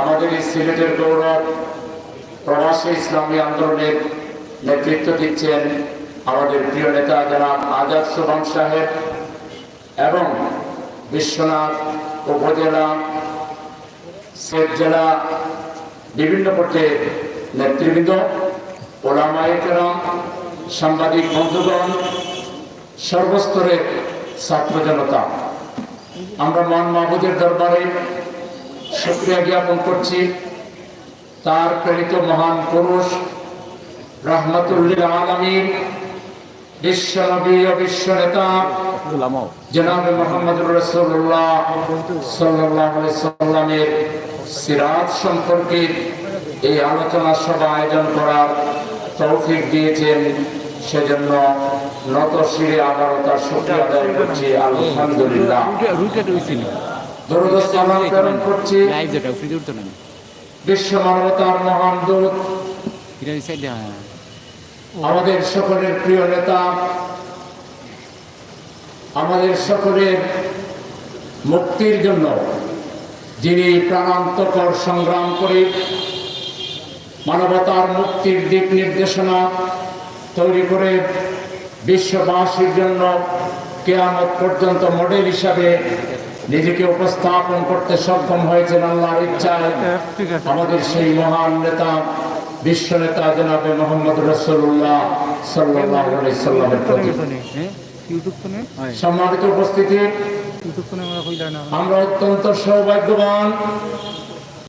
আমাদের এই সিলেটের গৌরব প্রবাসী ইসলামী আন্দোলনের নেতৃত্ব দিচ্ছেন আমাদের প্রিয় নেতা জনাব আজাদ সুবাম সাহেব এবং বিশ্বনাথ উপজেলা সেট জেলা, বিভিন্ন পর্যায়ের নেতৃবৃন্দ ওলামাইকেরাম সাংবাদিক বন্ধুগণ, সর্বস্তরের ছাত্র জনতা। আমরা মন মাহবুদের দরবারে শুক্রিয়া জ্ঞাপন করছি। তার প্রেরিত মহান পুরুষ, রহমতুল্লিল আলমীর বিশ্বনবী ও বিশ্ব নেতা, জনাব মোহাম্মদ রসুল্লাহ সাল্লাহ সাল্লামের সিরাজ সম্পর্কে এই আলোচনা সভা আয়োজন করার তৌফিক দিয়েছেন। সেজন্য নত শিরে আবারও তার শুক্রিয়া আদায় করছি। আলহামদুলিল্লাহ। দরুদ সালাম প্রেরণ করছি। লাইভ যেটা উঠতো না বিশ্ব মানবতার মহান দূত। আমাদের সকলের প্রিয় নেতা। আমাদের সকলের মুক্তির জন্য যিনি প্রাণান্তকর সংগ্রাম করে মানবতার মুক্তির দিক নির্দেশনা তৈরি করে বিশ্ববাসীর জন্য কেয়ামত পর্যন্ত মডেল হিসাবে নিজেকে উপস্থাপন করতে সক্ষম হয়েছেন আল্লাহর ইচ্ছায়। আমাদের সেই মহান নেতা বিশ্ব নেতা জনাবে মোহাম্মদ রসুল্লাহ সাল্লাহ সাল্লামের প্রতি। সম্মানিত উপস্থিতি আমরা অত্যন্ত সৌভাগ্যবান